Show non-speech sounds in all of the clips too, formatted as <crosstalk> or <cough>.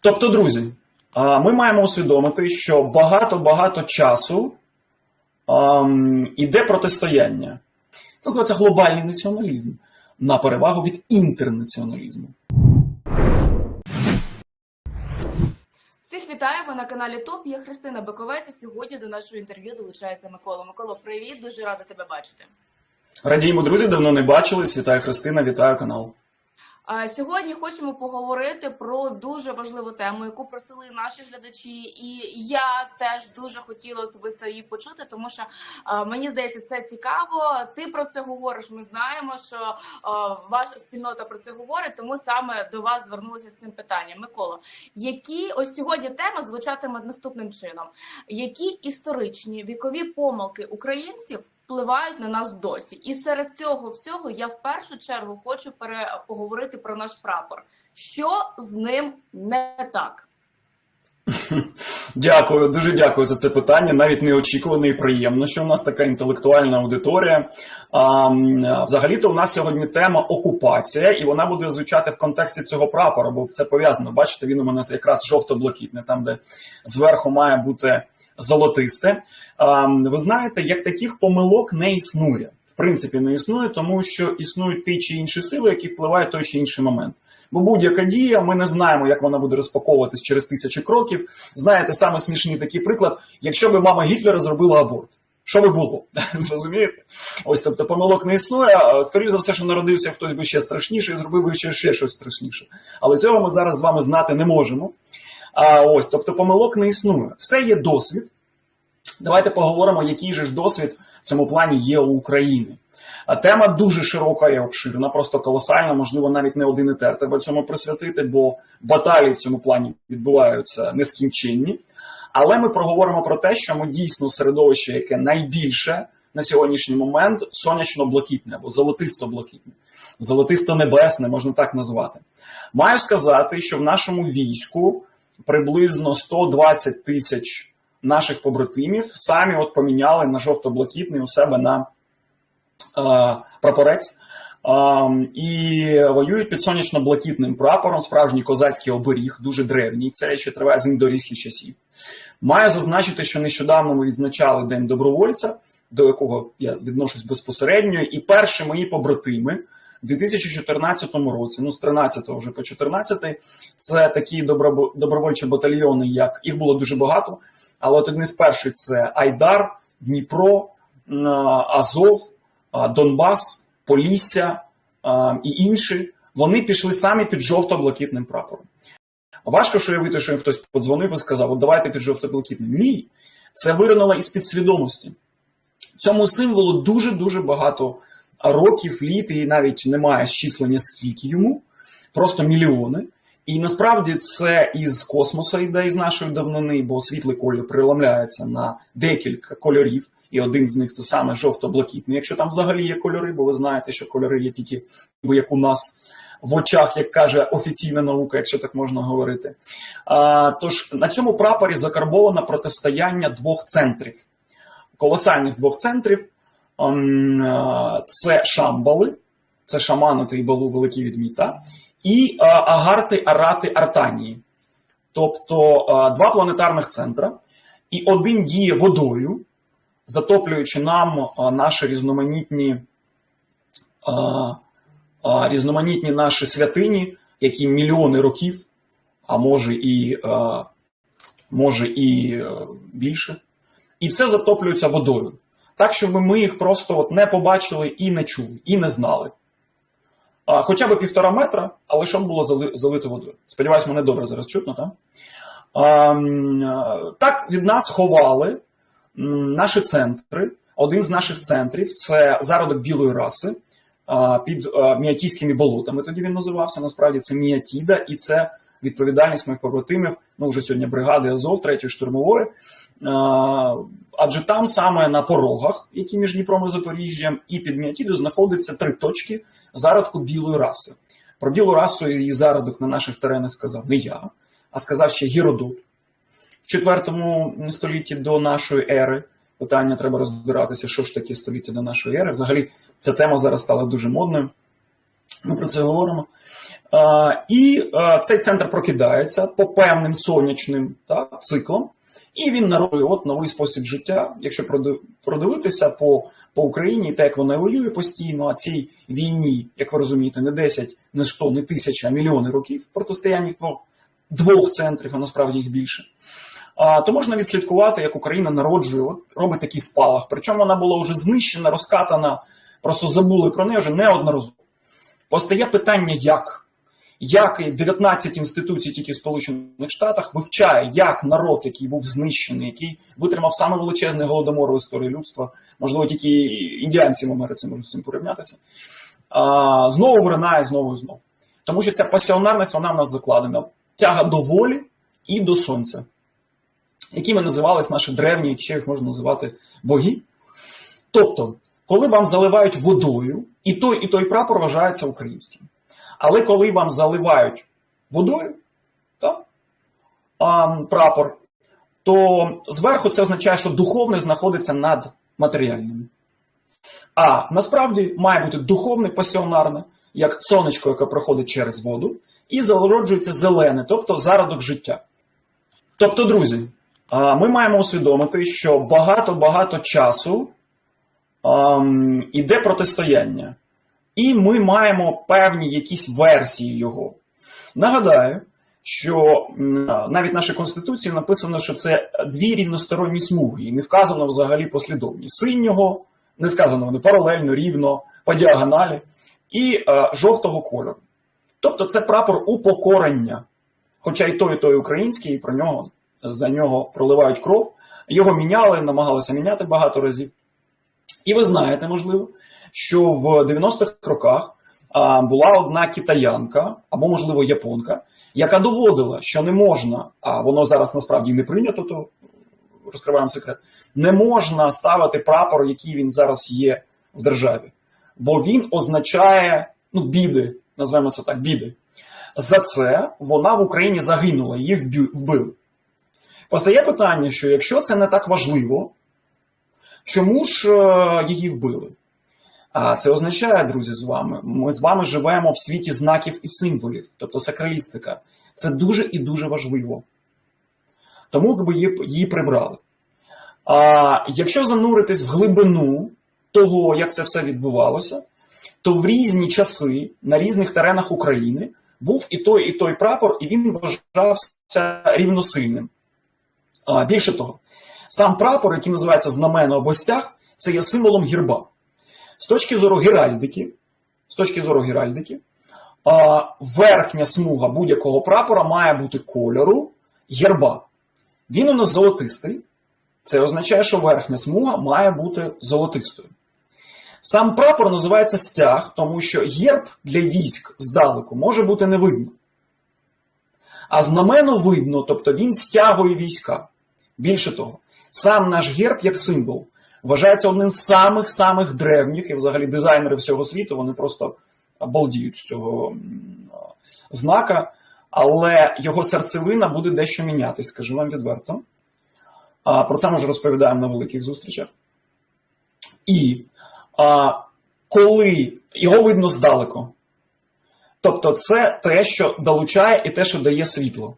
Тобто, друзі, ми маємо усвідомити, що багато-багато часу іде протистояння. Це називається глобальний націоналізм на перевагу від інтернаціоналізму. Всіх вітаємо на каналі ТОП. Я Христина Баковець. і Сьогодні до нашого інтерв'ю долучається Микола. Микола, привіт, дуже рада тебе бачити. Радіємо, друзі, давно не бачились. Вітаю Христина, вітаю канал. Сьогодні хочемо поговорити про дуже важливу тему, яку просили наші глядачі, і я теж дуже хотіла особисто її почути, тому що мені здається, це цікаво. Ти про це говориш. Ми знаємо, що ваша спільнота про це говорить, тому саме до вас звернулися з цим питанням. Микола, які ось сьогодні тема звучатиме наступним чином: які історичні вікові помилки українців? Впливають на нас досі, і серед цього всього я в першу чергу хочу поговорити про наш прапор. Що з ним не так? <laughs> Дякую, дуже дякую за це питання. Навіть неочікувано і приємно, що у нас така інтелектуальна аудиторія. А, Взагалі-то у нас сьогодні тема окупація, і вона буде звучати в контексті цього прапора, бо це пов'язано. Бачите, він у мене якраз жовто-блакитний, там де зверху має бути золотисте. Ви знаєте, як таких помилок не існує. В принципі, не існує, тому що існують ті чи інші сили, які впливають той чи інший момент. Бо будь-яка дія, ми не знаємо, як вона буде розпаковуватись через тисячі кроків. Знаєте, саме смішний такий приклад, якщо би мама Гітлера зробила аборт. Що би було? <laughs> Зрозумієте? Ось тобто помилок не існує. Скоріше за все, що народився хтось би ще страшніше і зробив би ще, ще щось страшніше. Але цього ми зараз з вами знати не можемо. А ось, тобто, помилок не існує. Все є досвід. Давайте поговоримо, який же ж досвід в цьому плані є у України. Тема дуже широка і обширна, просто колосальна, можливо, навіть не один етер треба цьому присвятити, бо баталії в цьому плані відбуваються нескінченні. Але ми проговоримо про те, що ми дійсно середовище, яке найбільше на сьогоднішній момент сонячно-блакитне або золотисто-блакитне, золотисто-небесне, можна так назвати. Маю сказати, що в нашому війську приблизно 120 тисяч наших побратимів самі от поміняли на жовто-блакитний у себе на е, прапорець. Um, і воюють під сонячно-блакитним прапором, справжній козацький оберіг, дуже древній. Це ще триває з індорійських часів. Маю зазначити, що нещодавно ми відзначали День добровольця, до якого я відношусь безпосередньо, і перші мої побратими в 2014 році, ну з 13 вже по 14, це такі добровольчі батальйони, як їх було дуже багато. Але от один з перших це Айдар, Дніпро, Азов, Донбас. Полісся і інші, вони пішли самі під жовто-блакитним прапором. Важко що уявити, що їм хтось подзвонив і сказав: От давайте під жовто-блакитним. Ні, це виринуло із підсвідомості. Цьому символу дуже-дуже багато років, літ, і навіть немає щислення, скільки йому, просто мільйони. І насправді це із космосу йде із нашої давнини, бо світлий кольор приламляється на декілька кольорів. І один з них це саме жовто-блакитний. Якщо там взагалі є кольори, бо ви знаєте, що кольори є тільки як у нас в очах, як каже офіційна наука, якщо так можна говорити. А, Тож на цьому прапорі закарбовано протистояння двох центрів, колосальних двох центрів. Це шамбали, це шамани та балу великі відміта, і агарти, арати, артанії. Тобто два планетарних центра, і один діє водою затоплюючи нам наші різноманітні різноманітні наші святині, які мільйони років, а може і може і більше, і все затоплюється водою. Так, щоб ми їх просто от не побачили і не чули, і не знали. Хоча б півтора метра, але щоб було залито водою. Сподіваюсь, мене добре зараз чутно, так? Так від нас ховали наші центри. Один з наших центрів це зародок білої раси під міатійськими болотами. Тоді він називався. Насправді це Міатіда, і це відповідальність моїх побратимів. Ну вже сьогодні бригади Азов, третьої штурмової. Адже там саме на порогах, які між Дніпром і Запоріжжям, і під Міатідою знаходяться три точки зародку білої раси. Про білу расу і зародок на наших теренах сказав не я, а сказав ще Гіродот. Четвертому столітті до нашої ери. Питання треба розбиратися, що ж таке століття до нашої ери. Взагалі, ця тема зараз стала дуже модною. Ми про це говоримо. Е, І е, цей центр прокидається по певним сонячним так, циклам, і він народжує от новий спосіб життя. Якщо продивитися по, по Україні, те, як вона воює постійно, а цій війні, як ви розумієте, не 10, не 100, не тисяча, а мільйони років протистояння двох, двох центрів, а насправді їх більше. А, то можна відслідкувати, як Україна народжує, от, робить такий спалах. Причому вона була вже знищена, розкатана, просто забули про неї вже неодноразово. Постає питання, як? Як і 19 інституцій тільки в Сполучених Штатах вивчає, як народ, який був знищений, який витримав саме величезний голодомор в історії людства, можливо, тільки індіанці в Америці можуть з цим порівнятися, а, знову виринає знову і знову. Тому що ця пасіонарність вона в нас закладена. Тяга до волі і до сонця, якими називались наші древні, які ще їх можна називати боги. Тобто, коли вам заливають водою, і той, і той прапор вважається українським. Але коли вам заливають водою так, а, прапор, то зверху це означає, що духовне знаходиться над матеріальним. А насправді має бути духовне пасіонарне, як сонечко, яке проходить через воду, і зароджується зелене, тобто зародок життя. Тобто, друзі, ми маємо усвідомити, що багато-багато часу іде протистояння. І ми маємо певні якісь версії його. Нагадаю, що навіть в нашій Конституції написано, що це дві рівносторонні смуги, і не вказано взагалі послідовність. Синього, не сказано вони паралельно, рівно, по діагоналі, і е, жовтого кольору. Тобто це прапор упокорення. Хоча і той, і той український, і про нього за нього проливають кров. Його міняли, намагалися міняти багато разів. І ви знаєте, можливо, що в 90-х роках а, була одна китаянка або, можливо, японка, яка доводила, що не можна, а воно зараз насправді не прийнято, то розкриваємо секрет, не можна ставити прапор, який він зараз є в державі, бо він означає ну, біди, назвемо це так, біди. За це вона в Україні загинула, її вбили. Постає питання, що якщо це не так важливо, чому ж е, її вбили? А це означає, друзі, з вами. Ми з вами живемо в світі знаків і символів, тобто сакралістика. Це дуже і дуже важливо. Тому якби її, її прибрали. А якщо зануритись в глибину того, як це все відбувалося, то в різні часи на різних теренах України був і той, і той прапор, і він вважався рівносильним. А, більше того, сам прапор, який називається знамено або стяг, це є символом герба. З точки зору геральдики, з точки зору геральдики, верхня смуга будь-якого прапора має бути кольору герба. Він у нас золотистий. Це означає, що верхня смуга має бути золотистою. Сам прапор називається стяг, тому що герб для військ здалеку може бути не видно. А знамено видно, тобто він стягує війська. Більше того, сам наш герб як символ вважається одним з самих-самих древніх, і взагалі дизайнери всього світу вони просто балдіють з цього знака, але його серцевина буде дещо мінятись, скажу вам відверто. Про це ми вже розповідаємо на великих зустрічах. І а, коли його видно здалеку, тобто це те, що долучає і те, що дає світло.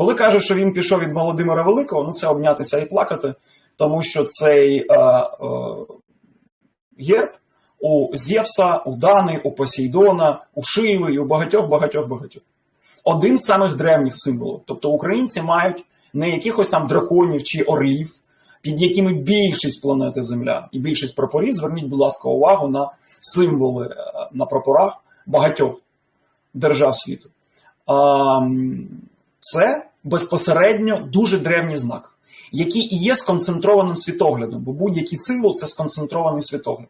Коли кажуть, що він пішов від Володимира Великого, ну це обнятися і плакати, тому що цей е, е, герб у Зевса, у Дани, у Посейдона, у Шиви і у багатьох, багатьох, багатьох. Один з самих древніх символів. Тобто українці мають не якихось там драконів чи орлів, під якими більшість планети Земля і більшість прапорів. Зверніть, будь ласка, увагу на символи е, на прапорах багатьох держав світу. Це безпосередньо дуже древній знак, який і є сконцентрованим світоглядом, бо будь-який символ це сконцентрований світогляд.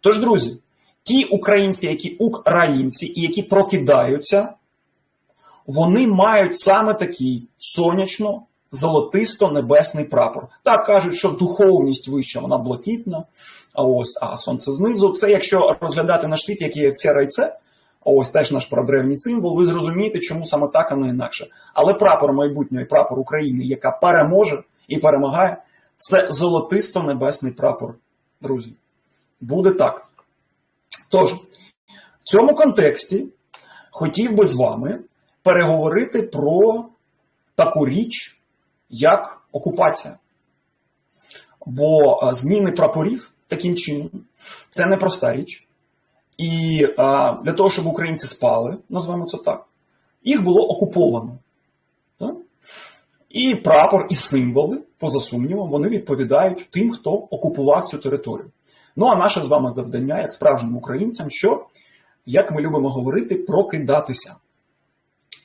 Тож, друзі, ті українці, які українці і які прокидаються, вони мають саме такий сонячно золотисто-небесний прапор. Так кажуть, що духовність вища, вона блакитна, а ось а сонце знизу. Це якщо розглядати наш світ, як є це райце, ось теж наш прадревній символ, ви зрозумієте, чому саме так, а не інакше. Але прапор майбутнього і прапор України, яка переможе і перемагає, це золотисто-небесний прапор, друзі. Буде так. Тож, в цьому контексті хотів би з вами переговорити про таку річ, як окупація. Бо е, зміни прапорів таким чином це непроста річ. І е, для того, щоб українці спали, назвемо це так, їх було окуповано. Так? І прапор, і символи, поза сумнівом, вони відповідають тим, хто окупував цю територію. Ну а наше з вами завдання, як справжнім українцям, що, як ми любимо говорити, прокидатися.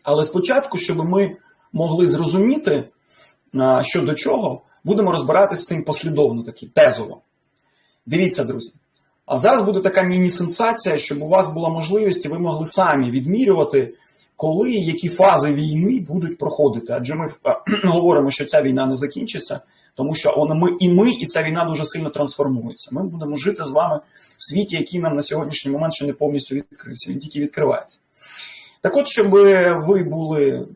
Але спочатку, щоб ми могли зрозуміти, що до чого, будемо розбиратися з цим послідовно, таки, тезово. Дивіться, друзі. А зараз буде така міні-сенсація, щоб у вас була можливість, і ви могли самі відмірювати, коли і які фази війни будуть проходити. Адже ми е, <clears throat> говоримо, що ця війна не закінчиться, тому що вона ми і ми, і ця війна дуже сильно трансформується. Ми будемо жити з вами в світі, який нам на сьогоднішній момент ще не повністю відкрився. Він тільки відкривається. Так от, щоб ви були,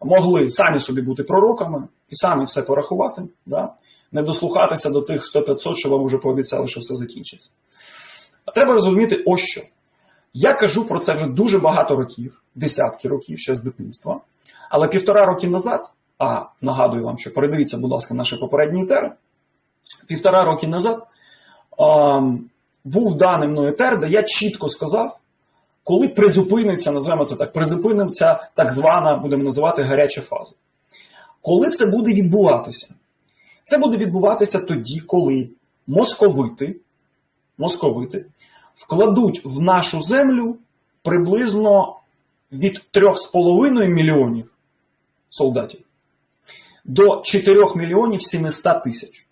могли самі собі бути пророками і самі все порахувати, да? Не дослухатися до тих 100-500, що вам вже пообіцяли, що все закінчиться. А треба розуміти, ось що. Я кажу про це вже дуже багато років, десятки років ще з дитинства. Але півтора роки назад, а нагадую вам, що передивіться, будь ласка, наші попередні етери, півтора роки назад а, був даний мною етер, де я чітко сказав, коли призупиниться, назвемо це так, призупиниться так звана, будемо називати гаряча фаза. Коли це буде відбуватися? Це буде відбуватися тоді, коли московити, московити вкладуть в нашу землю приблизно від 3,5 мільйонів солдатів до 4 мільйонів 700 тисяч.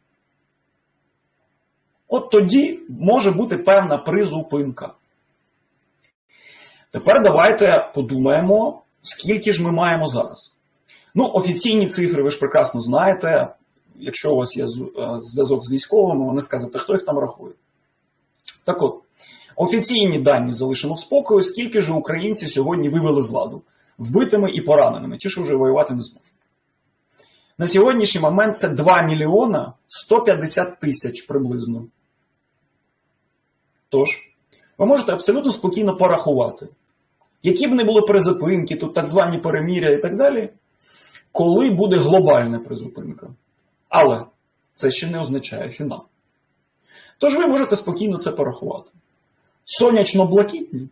От тоді може бути певна призупинка. Тепер давайте подумаємо, скільки ж ми маємо зараз. Ну, офіційні цифри, ви ж прекрасно знаєте. Якщо у вас є зв'язок з військовими, вони скажуть, хто їх там рахує. Так от, офіційні дані залишено в спокою, скільки ж українці сьогодні вивели з ладу вбитими і пораненими, ті, що вже воювати не зможуть. На сьогоднішній момент це 2 мільйона 150 тисяч приблизно. Тож, ви можете абсолютно спокійно порахувати, які б не були призупинки, тут так звані переміря і так далі, коли буде глобальна призупинка. Але це ще не означає фінал. Тож ви можете спокійно це порахувати. Сонячно-блакитні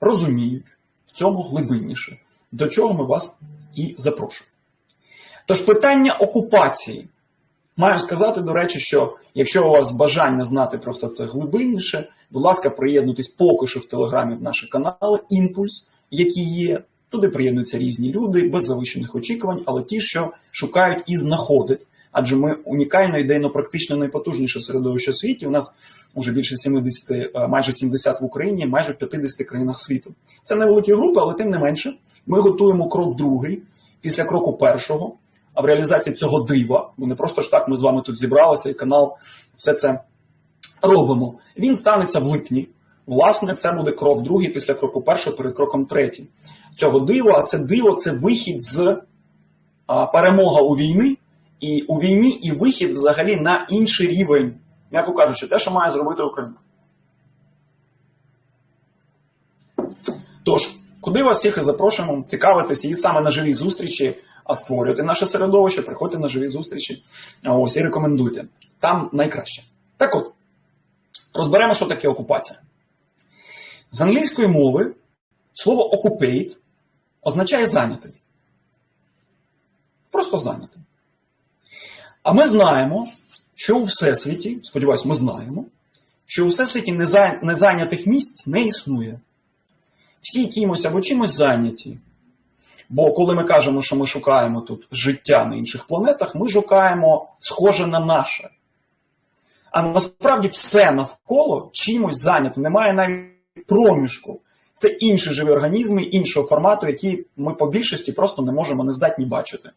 розуміють в цьому глибинніше, до чого ми вас і запрошуємо. Тож питання окупації. Маю сказати, до речі, що якщо у вас бажання знати про все це глибинніше, будь ласка, приєднуйтесь поки що в Телеграмі в наші канали Імпульс, які є. Туди приєднуються різні люди без завищених очікувань, але ті, що шукають і знаходять. Адже ми унікально ідейно практично найпотужніше середовище світі. У нас вже більше 70, майже 70 в Україні, майже в 50 країнах світу. Це невеликі групи, але тим не менше, ми готуємо крок другий після кроку першого. А в реалізації цього дива, бо не просто ж так ми з вами тут зібралися, і канал все це робимо. Він станеться в липні. Власне, це буде крок другий після кроку першого перед кроком третім. Цього дива, а це диво це вихід з а, перемога у війни, і у війні і вихід взагалі на інший рівень, м'яко кажучи, те, що має зробити Україна. Тож, куди вас всіх і запрошуємо, цікавитися і саме на живій зустрічі а створювати наше середовище, приходьте на живі зустрічі. Ось і рекомендуйте. Там найкраще. Так от, розберемо, що таке окупація. З англійської мови слово occupate означає зайнятий. Просто зайнятий. А ми знаємо, що у всесвіті, сподіваюся, ми знаємо, що у всесвіті незайнятих місць не існує. Всі кимось або чимось зайняті. Бо коли ми кажемо, що ми шукаємо тут життя на інших планетах, ми шукаємо схоже на наше. А насправді все навколо чимось зайнято. Немає навіть проміжку. Це інші живі організми іншого формату, які ми по більшості просто не можемо не здатні бачити.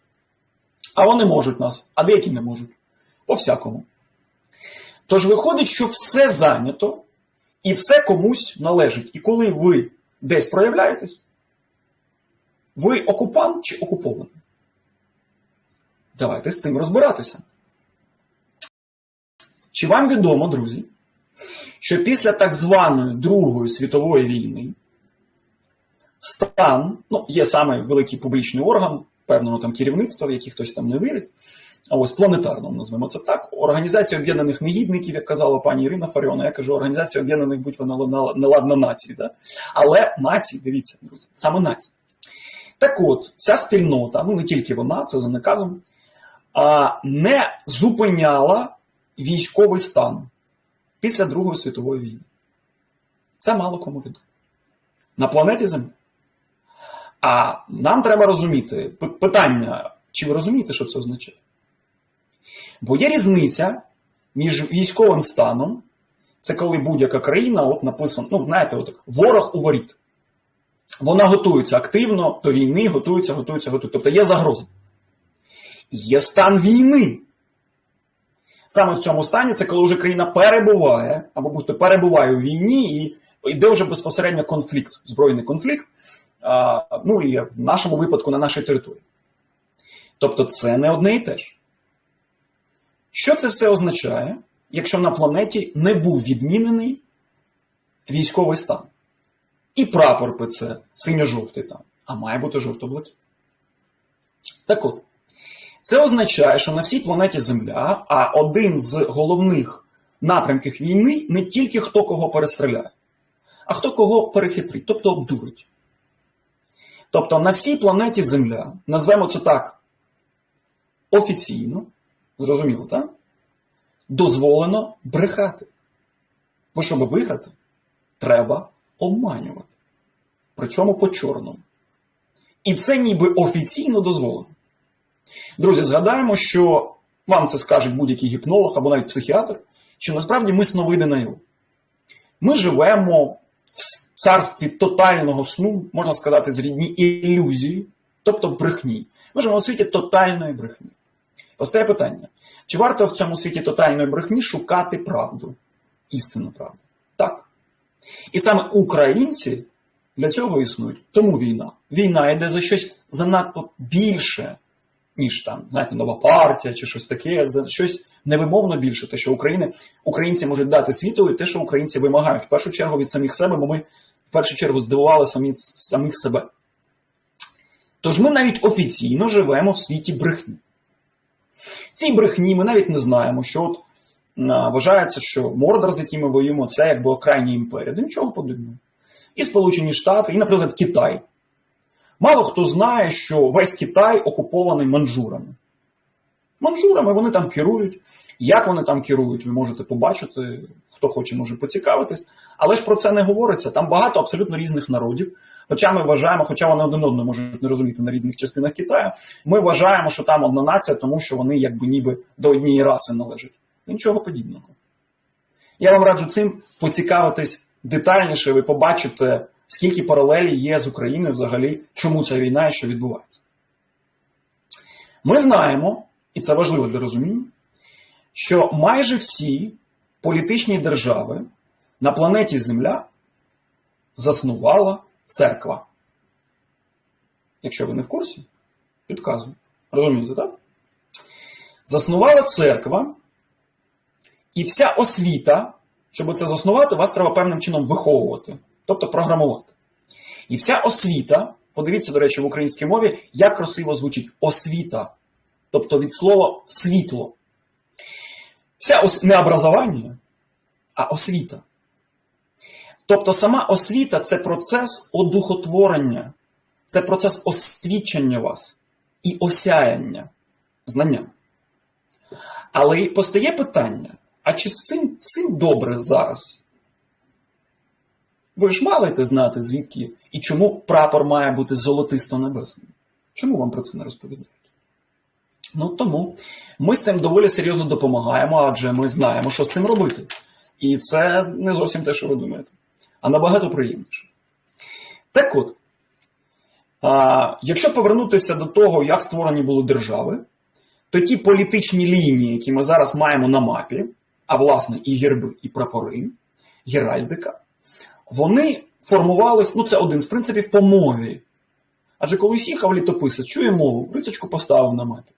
А вони можуть нас, а деякі не можуть. По всякому. Тож виходить, що все зайнято і все комусь належить. І коли ви десь проявляєтесь, ви окупант чи окупований? Давайте з цим розбиратися. Чи вам відомо, друзі, що після так званої Другої світової війни стан, ну, є саме великий публічний орган, певного там керівництва, в який хтось там не вірить. А ось планетарно назвемо це так. Організація Об'єднаних Негідників, як казала пані Ірина Фаріона, я кажу, Організація Об'єднаних будь вона неладна нації. Да? Але нації, дивіться, друзі, саме нації. Так от, ця спільнота, ну не тільки вона, це за наказом, а, не зупиняла військовий стан після Другої світової війни. Це мало кому відомо. На планеті Земля. А нам треба розуміти питання, чи ви розумієте, що це означає? Бо є різниця між військовим станом, це коли будь-яка країна, от написано, ну, знаєте, от, ворог у воріт. Вона готується активно до війни, готується, готується, готується. Тобто є загроза. Є стан війни. Саме в цьому стані це коли вже країна перебуває, або будь-то перебуває у війні, і йде вже безпосередньо конфлікт, збройний конфлікт, ну і в нашому випадку на нашій території. Тобто це не одне і те ж. Що це все означає, якщо на планеті не був відмінений військовий стан? І прапор ПЦ синьо-жовтий там, а має бути жовто-блакитний. Так от, це означає, що на всій планеті Земля, а один з головних напрямків війни не тільки хто кого перестріляє, а хто кого перехитрить, тобто обдурить. Тобто на всій планеті Земля, назвемо це так офіційно, зрозуміло, так? Дозволено брехати. Бо щоб виграти, треба обманювати. Причому по чорному. І це ніби офіційно дозволено. Друзі, згадаємо, що вам це скаже будь-який гіпнолог або навіть психіатр, що насправді ми сновиди наяву. Ми живемо в царстві тотального сну, можна сказати, з рідні ілюзії, тобто брехні. Ми живемо у світі тотальної брехні. Постає питання: чи варто в цьому світі тотальної брехні шукати правду, істинну правду? Так. І саме українці для цього існують. Тому війна. Війна йде за щось занадто більше, ніж там, знаєте, нова партія чи щось таке, за щось невимовно більше, те, що України, українці можуть дати світу, і те, що українці вимагають в першу чергу від самих себе, бо ми в першу чергу здивували самі, самих себе. Тож ми навіть офіційно живемо в світі брехні. В цій брехні ми навіть не знаємо, що от вважається, що Мордор, з яким ми воюємо, це якби окрайня імперія. До нічого подібного. І Сполучені Штати, і, наприклад, Китай. Мало хто знає, що весь Китай окупований манжурами. Манжурами вони там керують. Як вони там керують, ви можете побачити, хто хоче, може поцікавитись. Але ж про це не говориться. Там багато абсолютно різних народів. Хоча ми вважаємо, хоча вони один одного можуть не розуміти на різних частинах Китаю, ми вважаємо, що там одна нація, тому що вони якби ніби до однієї раси належать. Нічого подібного. Я вам раджу цим поцікавитись детальніше, ви побачите, скільки паралелі є з Україною взагалі, чому ця війна і що відбувається. Ми знаємо, і це важливо для розуміння, що майже всі політичні держави на планеті Земля заснувала церква. Якщо ви не в курсі, підказую. Розумієте, так? Заснувала церква, і вся освіта, щоб це заснувати, вас треба певним чином виховувати, тобто програмувати. І вся освіта, подивіться, до речі, в українській мові, як красиво звучить освіта, тобто від слова світло. Вся ос... не образування, а освіта. Тобто сама освіта це процес одухотворення, це процес освічення вас і осяяння знання. Але постає питання: а чи з цим, з цим добре зараз? Ви ж маєте знати, звідки і чому прапор має бути золотисто-небесним? Чому вам про це не розповідають? Ну тому ми з цим доволі серйозно допомагаємо, адже ми знаємо, що з цим робити. І це не зовсім те, що ви думаєте, а набагато приємніше. Так от, а, якщо повернутися до того, як створені були держави, то ті політичні лінії, які ми зараз маємо на мапі, а власне і герби, і прапори, геральдика, вони формувались, ну це один з принципів по мові. Адже колись їхав літописець, чує мову, рисочку поставив на мапі.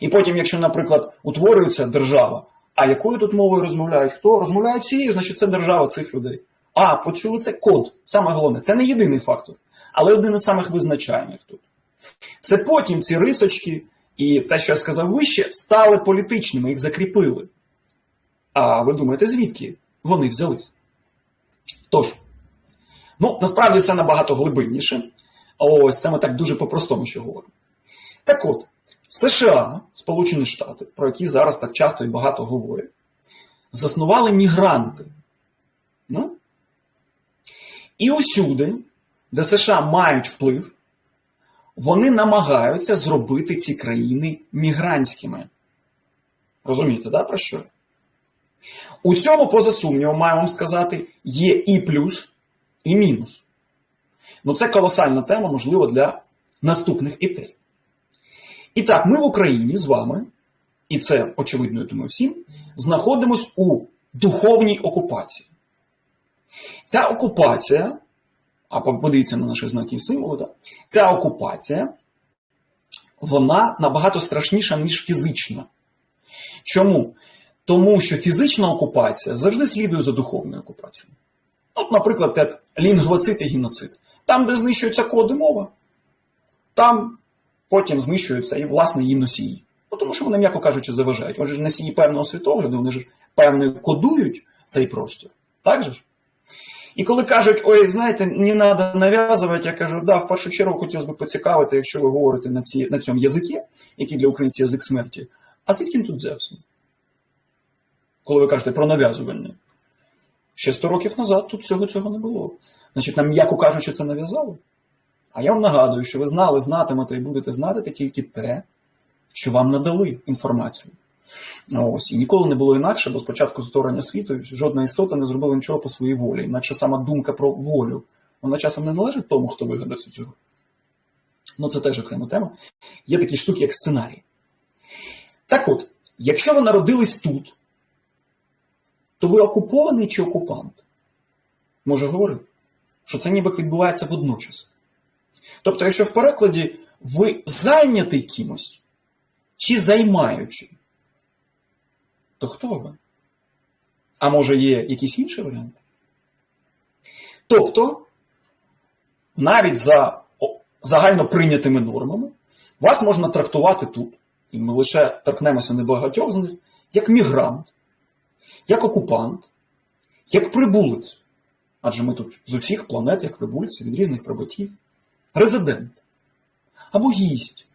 І потім, якщо, наприклад, утворюється держава, а якою тут мовою розмовляють? Хто? Розмовляють цією, значить це держава цих людей. А, почули це код. Саме головне, це не єдиний фактор. але один із самих визначальних тут. Це потім ці рисочки, і це, що я сказав вище, стали політичними, їх закріпили. А ви думаєте, звідки вони взялись? Тож, ну, насправді все набагато глибинніше. Ось це ми так дуже по-простому ще говоримо. Так от, США, Сполучені Штати, про які зараз так часто і багато говорять, заснували мігранти. Ну? І усюди, де США мають вплив, вони намагаються зробити ці країни мігрантськими. Розумієте, да, про що? У цьому, поза сумнівом, вам сказати, є і плюс, і мінус. Ну, це колосальна тема, можливо, для наступних ідей. І так, ми в Україні з вами, і це очевидно, я думаю, всім, знаходимось у духовній окупації. Ця окупація, а подивіться на наші знаки і символи, так? ця окупація, вона набагато страшніша, ніж фізична. Чому? Тому що фізична окупація завжди слідує за духовною окупацією. От, наприклад, як лінгвоцит і геноцид. Там, де знищуються коди мова, там потім знищуються і, власне, її носії. Ну, тому що вони, м'яко кажучи, заважають. Вони ж носії певного світогляду, вони ж певно кодують цей простір. Так же ж? І коли кажуть, ой, знаєте, не треба нав'язувати, я кажу, да, в першу чергу хотілося б поцікавити, якщо ви говорите на ці, на цьому язикі, який для українців язик смерті, а звідки він тут взявся? Коли ви кажете про нав'язування. Ще 100 років назад тут всього цього не було. Значить, нам, м'яко кажучи, це нав'язали. А я вам нагадую, що ви знали, знатимете і будете знати тільки те, що вам надали інформацію. Ось і ніколи не було інакше, бо спочатку створення світу жодна істота не зробила нічого по своїй волі. Інакше сама думка про волю, вона часом не належить тому, хто вигадав цього. Ну, це теж окрема тема. Є такі штуки, як сценарій. Так от, якщо ви народились тут, то ви окупований чи окупант? Може говорив, що це ніби відбувається водночас. Тобто, якщо в перекладі ви зайнятий кимось чи займаючий, то хто ви? А може є якісь інші варіанти? Тобто, навіть за загально прийнятими нормами, вас можна трактувати тут, і ми лише торкнемося небагатьох з них, як мігрант, як окупант, як прибулець. Адже ми тут з усіх планет, як прибульці, від різних прибутів, резидент або гість.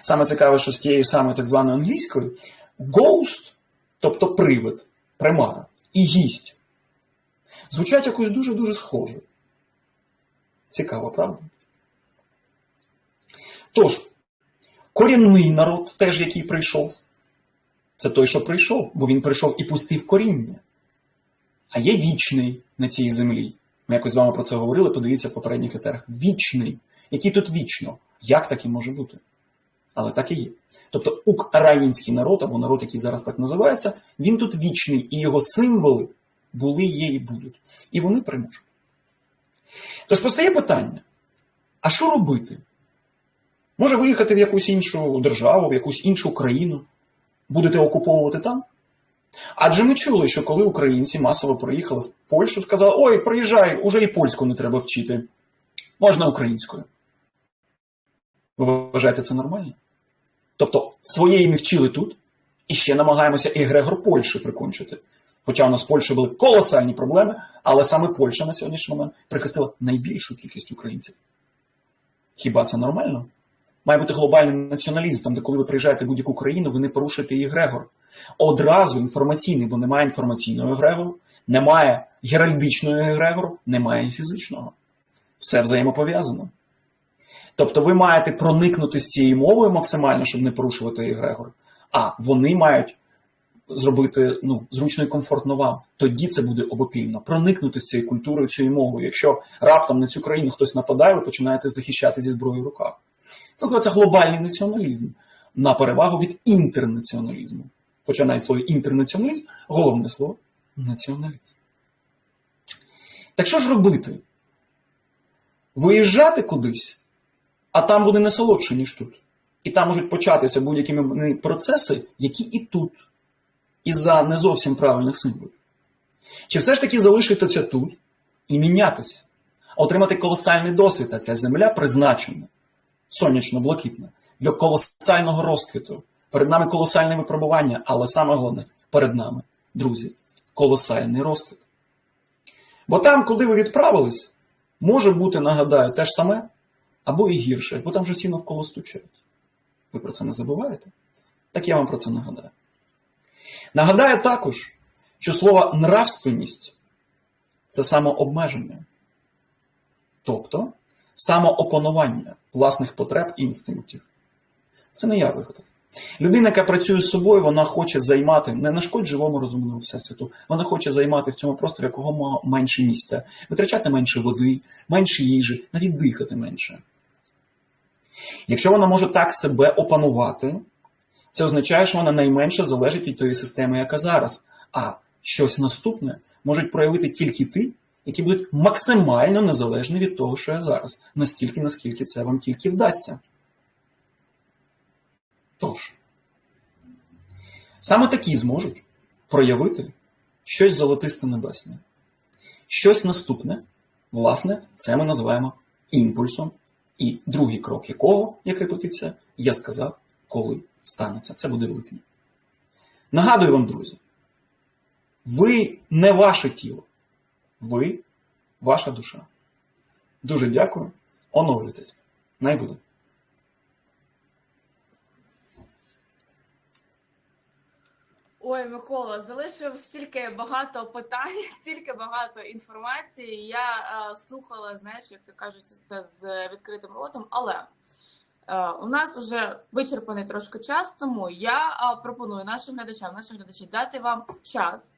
Саме цікаве, що з тією самою так званою англійською ghost, тобто привид, примара, і гість, звучать якось дуже-дуже схоже. Цікаво, правда? Тож, корінний народ, теж який прийшов, це той, що прийшов, бо він прийшов і пустив коріння. А є вічний на цій землі. Ми якось з вами про це говорили, подивіться в попередніх етерах. Вічний. Який тут вічно? Як таке може бути? Але так і є. Тобто український народ, або народ, який зараз так називається, він тут вічний, і його символи були, є і будуть. І вони переможуть. Тож постає питання: а що робити? Може виїхати в якусь іншу державу, в якусь іншу країну? Будете окуповувати там? Адже ми чули, що коли українці масово приїхали в Польщу, сказали: ой, приїжджай, уже і польську не треба вчити, можна українською. Ви вважаєте це нормально? Тобто своєї не вчили тут, і ще намагаємося егрегор Польщі прикончити. Хоча у нас в Польщі були колосальні проблеми, але саме Польща на сьогоднішній момент прихистила найбільшу кількість українців. Хіба це нормально? Має бути глобальний націоналізм, там, де коли ви приїжджаєте в будь-яку країну, ви не порушуєте егрегор. Одразу інформаційний, бо немає інформаційного егрегору, немає геральдичного егрегору, немає фізичного. Все взаємопов'язано. Тобто ви маєте проникнути з цією мовою максимально, щоб не порушувати егрегор, а вони мають зробити ну, зручно і комфортно вам. Тоді це буде обопільно. Проникнути з цією культурою, цією мовою. Якщо раптом на цю країну хтось нападає, ви починаєте захищати зі зброєю в руках. Це називається глобальний націоналізм на перевагу від інтернаціоналізму. Хоча навіть слово інтернаціоналізм головне слово націоналізм. Так що ж робити? Виїжджати кудись, а там вони не солодші, ніж тут. І там можуть початися будь-які процеси, які і тут, із-за не зовсім правильних символів. Чи все ж таки залишитися тут і мінятися? отримати колосальний досвід. А ця земля призначена сонячно-блакитна для колосального розквіту. Перед нами колосальне випробування, але саме головне перед нами, друзі, колосальний розквіт. Бо там, куди ви відправились, може бути, нагадаю, те ж саме або і гірше, бо там вже всі навколо стучать. Ви про це не забуваєте? Так я вам про це нагадаю. Нагадаю також, що слово нравственність це самообмеження, тобто самоопанування власних потреб і інстинктів. Це не я вигадав. Людина, яка працює з собою, вона хоче займати, не нашкодь живому розумному всесвіту, вона хоче займати в цьому просторі якого менше місця, витрачати менше води, менше їжі, навіть дихати менше. Якщо вона може так себе опанувати, це означає, що вона найменше залежить від тої системи, яка зараз. А щось наступне можуть проявити тільки ті, які будуть максимально незалежні від того, що я зараз, настільки, наскільки це вам тільки вдасться. Тож, саме такі зможуть проявити щось золотисте небесне. Щось наступне, власне, це ми називаємо імпульсом. І другий крок якого, як репетиція, я сказав, коли станеться. Це буде в липні. Нагадую вам, друзі, ви не ваше тіло, ви ваша душа. Дуже дякую. Оновлюйтесь. Най буде. Ой, Микола, залишив стільки багато питань, <laughs> стільки багато інформації. Я е, слухала, знаєш, як ти кажуть, це з відкритим ротом. Але е, у нас вже вичерпаний трошки час, тому я е, пропоную нашим глядачам, нашим глядачам дати вам час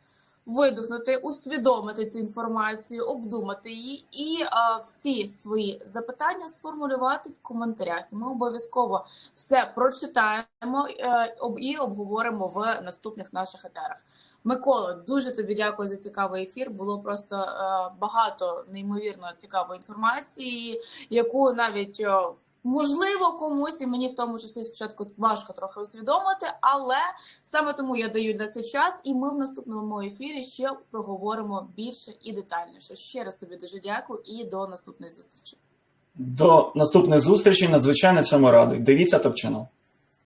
видихнути, усвідомити цю інформацію, обдумати її і е, всі свої запитання сформулювати в коментарях. Ми обов'язково все прочитаємо е, і обговоримо в наступних наших етерах. Микола, дуже тобі дякую за цікавий ефір. Було просто е, багато неймовірно цікавої інформації, яку навіть е, можливо комусь і мені в тому числі спочатку важко трохи усвідомити, але саме тому я даю на це час, і ми в наступному ефірі ще проговоримо більше і детальніше. Ще раз тобі дуже дякую і до наступної зустрічі. До наступних зустрічей. Надзвичайно цьому радий. Дивіться топ-ченел.